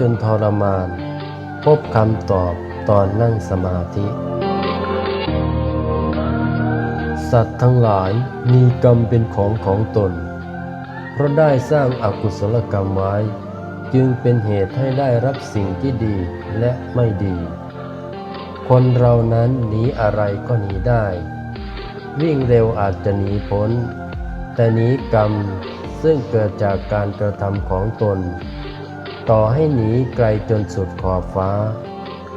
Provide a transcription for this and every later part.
จนทรมาน พบคำตอบตอนนั่งสมาธิ สัตว์ทั้งหลายมีกรรมเป็นของของตน เพราะได้สร้างอากุศลกรรมไว้ จึงเป็นเหตุให้ได้รับสิ่งที่ดีและไม่ดี คนเรานั้นหนีอะไรก็หนีได้ วิ่งเร็วอาจจะหนีพ้น แต่หนีกรรมซึ่งเกิดจากการกระทำของตน ต่อให้หนีไกลจนสุดขอบฟ้า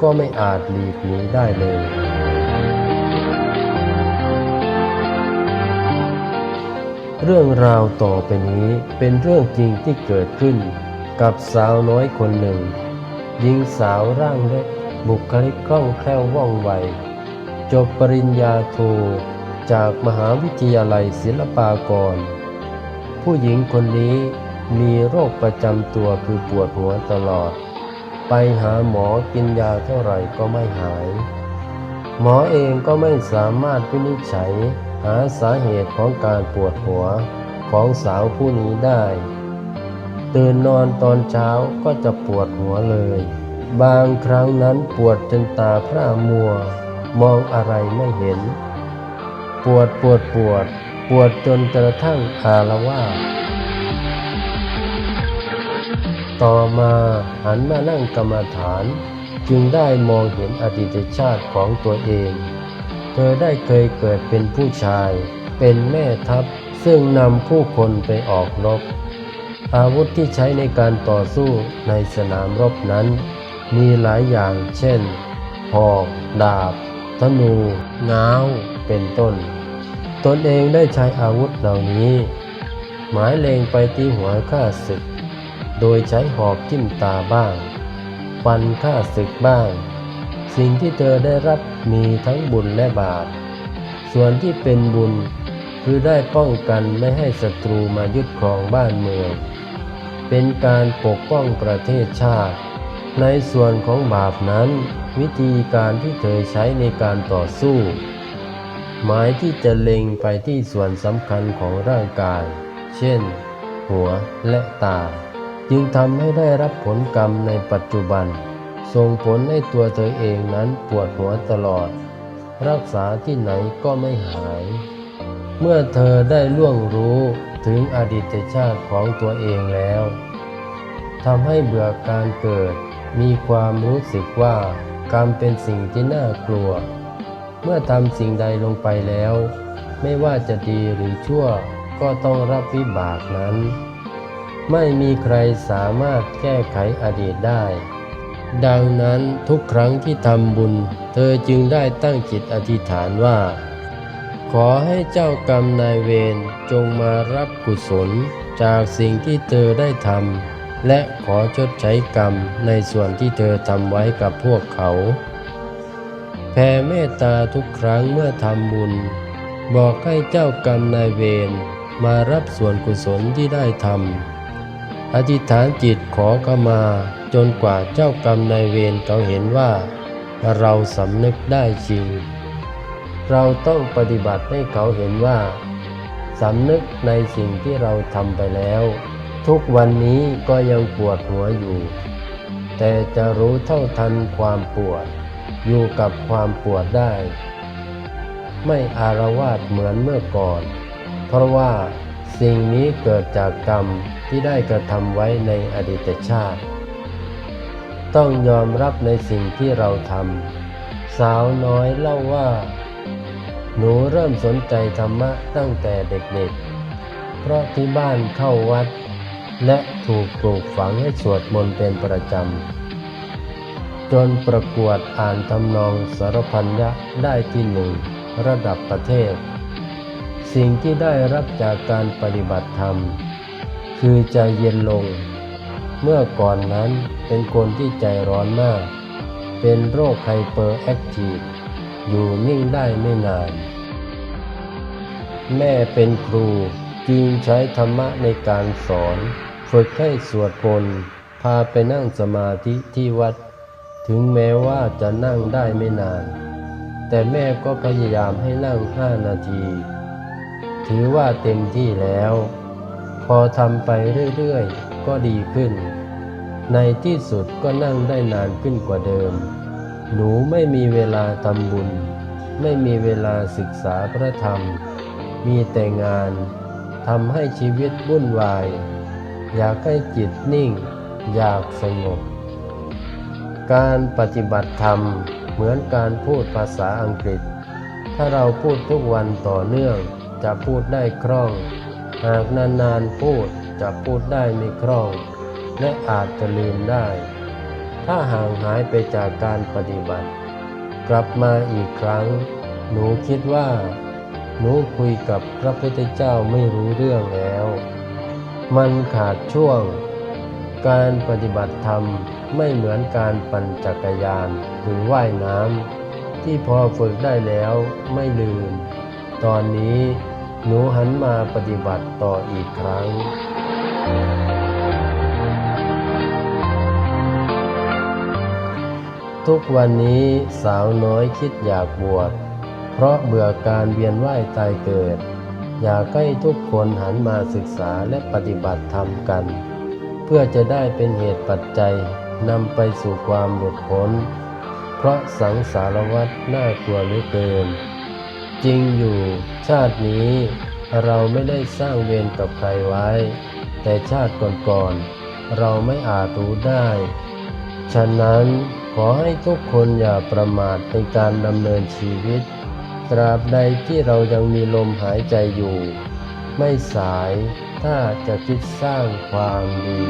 ก็ไม่อาจหลีกหนีได้เลย เรื่องราวต่อไปนี้เป็นเรื่องจริงที่เกิดขึ้น กับสาวน้อยคนหนึ่ง หญิงสาวร่างเล็ก บุคลิกคล่องแคล่วว่องไว จบปริญญาโทจากมหาวิทยาลัยศิลปากร ผู้หญิงคนนี้ มีโรคประจำตัวคือปวดหัวตลอด ไปหาหมอกินยาเท่าไหร่ก็ไม่หาย หมอเองก็ไม่สามารถวินิจฉัยหาสาเหตุของการปวดหัวของสาวผู้นี้ได้ ตื่นนอนตอนเช้าก็จะปวดหัวเลย บางครั้งนั้นปวดจนตาพร่ามัว มองอะไรไม่เห็น ปวดปวดปวด ปวดจนกระทั่งอาละวาด ต่อมาหันมานั่งกรรมฐาน จึงได้มองเห็นอดีตชาติของตัวเอง เธอได้เคยเกิดเป็นผู้ชาย เป็นแม่ทัพ ซึ่งนำผู้คนไปออกรบ อาวุธที่ใช้ในการต่อสู้ในสนามรบนั้น มีหลายอย่างเช่น หอก ดาบ ธนูง้าว เป็นต้น ตนเองได้ใช้อาวุธเหล่านี้ หมายเลงไปที่หัวข้าศึก โดยใช้หอกทิ่มตาบ้างฟันข้าศึกบ้าง สิ่งที่เธอได้รับมีทั้งบุญและบาปส่วนที่เป็นบุญคือได้ป้องกันไม่ให้ศัตรูมายึดครองบ้านเมือง เป็นการปกป้องประเทศชาติ ในส่วนของบาปนั้น วิธีการที่เธอใช้ในการต่อสู้ หมายที่จะเล็งไปที่ส่วนสำคัญของร่างกาย เช่น หัวและตา จึงทำให้ได้รับผลกรรมในปัจจุบัน ส่งผลให้ตัวเธอเองนั้นปวดหัวตลอด รักษาที่ไหนก็ไม่หาย เมื่อเธอได้ล่วงรู้ถึงอดีตชาติของตัวเองแล้วทำให้เบื่อการเกิด มีความรู้สึกว่ากรรมเป็นสิ่งที่น่ากลัว เมื่อทำสิ่งใดลงไปแล้ว ไม่ว่าจะดีหรือชั่วก็ต้องรับวิบากนั้น ไม่มีใครสามารถแก้ไขอดีตได้ ดังนั้นทุกครั้งที่ทำบุญ เธอจึงได้ตั้งจิตอธิษฐานว่า ขอให้เจ้ากรรมนายเวรจงมารับกุศลจากสิ่งที่เธอได้ทำและขอชดใช้กรรมในส่วนที่เธอทำไว้กับพวกเขา แผ่เมตตาทุกครั้งเมื่อทำบุญ บอกให้เจ้ากรรมนายเวรมารับส่วนกุศลที่ได้ทำ อธิษฐานจิตขอขมาจนกว่าเจ้ากรรมนายเวรเขาเห็นว่า เราสำนึกได้จริง เราต้องปฏิบัติให้เขาเห็นว่าสำนึกในสิ่งที่เราทำไปแล้ว ทุกวันนี้ก็ยังปวดหัวอยู่ แต่จะรู้เท่าทันความปวด อยู่กับความปวดได้ ไม่อารวาสเหมือนเมื่อก่อน เพราะว่าสิ่งนี้เกิดจากกรรม ที่ได้กระทำไว้ในอดีตชาติ ต้องยอมรับในสิ่งที่เราทำ สาวน้อยเล่าว่า หนูเริ่มสนใจธรรมะตั้งแต่เด็กๆ เพราะที่บ้านเข้าวัด และถูกปลูกฝังให้สวดมนต์เป็นประจำ จนประกวดอ่านทำนองสารพันยะได้ที่หนึ่งระดับประเทศ สิ่งที่ได้รับจากการปฏิบัติธรรม คือใจเย็นลง เมื่อก่อนนั้นเป็นคนที่ใจร้อนมาก เป็นโรคไฮเปอร์แอคทีฟอยู่นิ่งได้ไม่นาน แม่เป็นครูจึงใช้ธรรมะในการสอน ฝึกให้สวดมนต์พาไปนั่งสมาธิที่วัด ถึงแม้ว่าจะนั่งได้ไม่นาน แต่แม่ก็พยายามให้นั่งห้านาที ถือว่าเต็มที่แล้ว พอทำไปเรื่อยๆ ก็ดีขึ้น ในที่สุดก็นั่งได้นานขึ้นกว่าเดิม หนูไม่มีเวลาทำบุญ ไม่มีเวลาศึกษาพระธรรม มีแต่งานทำให้ชีวิตวุ่นวาย อยากให้จิตนิ่ง อยากสงบ การปฏิบัติธรรมเหมือนการพูดภาษาอังกฤษ ถ้าเราพูดทุกวันต่อเนื่องจะพูดได้คล่อง หากนานๆพูดจะพูดได้ไม่คล่อง และอาจจะลืมได้ ถ้าห่างหายไปจากการปฏิบัติ กลับมาอีกครั้ง หนูคิดว่า หนูคุยกับพระพุทธเจ้าไม่รู้เรื่องแล้ว มันขาดช่วง การปฏิบัติธรรมไม่เหมือนการปั่นจักรยานหรือว่ายน้ำที่พอฝึกได้แล้วไม่ลืม ตอนนี้ หนูหันมาปฏิบัติต่ออีกครั้ง ทุกวันนี้สาวน้อยคิดอยากบวชเพราะเบื่อการเวียนว่ายตายเกิด อยากให้ทุกคนหันมาศึกษาและปฏิบัติธรรมกัน เพื่อจะได้เป็นเหตุปัจจัยนำไปสู่ความหลุดพ้น เพราะสังสารวัฏน่ากลัวเหลือเกิน จริงอยู่ ชาตินี้ เราไม่ได้สร้างเวรกับใครไว้ แต่ชาติก่อนๆเราไม่อาจรู้ได้ ฉะนั้นขอให้ทุกคนอย่าประมาทในการดำเนินชีวิต ตราบใดที่เรายังมีลมหายใจอยู่ ไม่สายถ้าจะคิดสร้างความดี